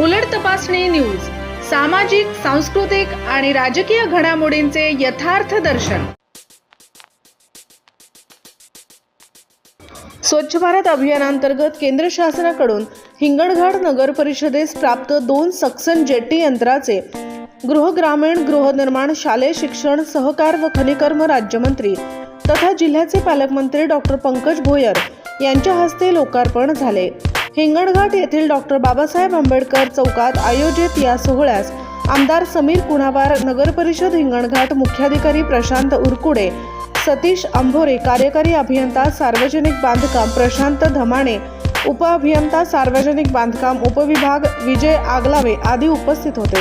उलट तपासणी न्यूज सामाजिक सांस्कृतिक आणि राजकीय घडामोडींचे यथार्थ दर्शन. स्वच्छ भारत अभियानांतर्गत केंद्र शासनाकडून हिंगणघाट नगर परिषदेस प्राप्त दोन सक्सन जेट्टी यंत्राचे गृह ग्रामीण गृहनिर्माण शालेय शिक्षण सहकार व खनिकर्म राज्यमंत्री तथा जिल्ह्याचे पालकमंत्री डॉक्टर पंकज भोयर यांच्या हस्ते लोकार्पण झाले. हिंगणघाट येथील डॉक्टर बाबासाहेब आंबेडकर चौकात आयोजित या सोहळ्यास आमदार समीर कुणावार नगरपरिषद हिंगणघाट मुख्याधिकारी प्रशांत उरकुडे सतीश अंभोरे कार्यकारी अभियंता सार्वजनिक बांधकाम प्रशांत धमाणे उपअभियंता सार्वजनिक बांधकाम उपविभाग विजय आगलावे आदी उपस्थित होते.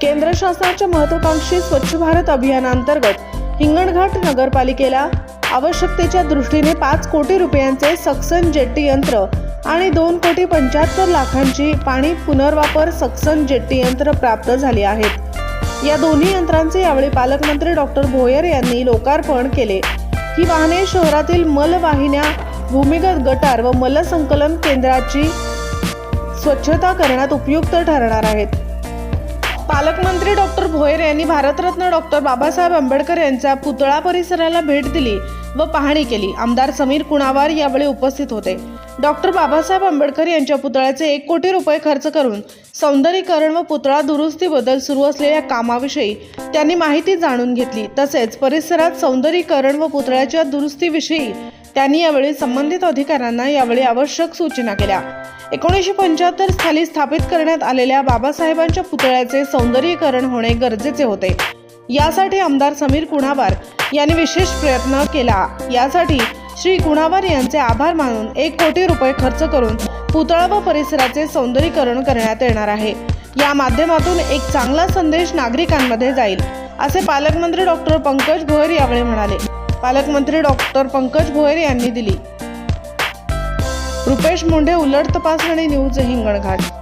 केंद्र शासनाच्या महत्वाकांक्षी स्वच्छ भारत अभियानांतर्गत हिंगणघाट नगरपालिकेला आवश्यकतेच्या दृष्टीने पाच कोटी रुपयांचे सक्सन जेट्टी यंत्र आणि दोन कोटी पंच्याहत्तर लाखांची पाणी पुनर्वापर सक्सन जेट्टी यंत्र प्राप्त झाली आहेत. या दोन्ही यंत्रांचे यावेळी पालकमंत्री डॉक्टर भोयर यांनी लोकार्पण केले. ही वाहने शहरातील मलवाहिन्या भूमिगत गटार व मलसंकलन केंद्राची स्वच्छता करण्यात उपयुक्त ठरणार आहेत. पालकमंत्री डॉक्टर भोयर यांनी भारतरत्न डॉक्टर बाबासाहेब आंबेडकर यांच्या पुतळा परिसराला भेट दिली. व पाहणी केली. आमदार समीर कुणावार यावेळी उपस्थित होते. डॉक्टर बाबासाहेब आंबेडकर यांच्या पुतळ्याचे एक कोटी रुपये खर्च करून सौंदर्यीकरण व पुतळा दुरुस्तीबद्दल सुरू असलेल्या कामाविषयी त्यांनी माहिती जाणून घेतली. तसेच परिसरात सौंदर्यीकरण व पुतळ्याच्या दुरुस्तीविषयी त्यांनी यावेळी संबंधित अधिकाऱ्यांना यावेळी आवश्यक सूचना केल्या. एकोणीसशे पंच्याहत्तर साली स्थापित करण्यात आलेल्या बाबासाहेबांच्या पुतळ्याचे सौंदर्यीकरण होणे गरजेचे होते. यासाठी आमदार समीर कुणावार यांनी विशेष प्रयत्न केला. यासाठी श्री कुणावार यांचे आभार मानून एक कोटी रुपये खर्च करून पुतळा व परिसराचे सौंदर्यीकरण करण्यात येणार आहे. या माध्यमातून एक चांगला संदेश नागरिकांमध्ये जाईल असे पालकमंत्री डॉक्टर पंकज भोयर यावेळी म्हणाले. पालकमंत्री डॉक्टर पंकज भोयर यांनी दिली. रुपेश मुंडे उलट तपासणी न्यूज हिंगणघाट.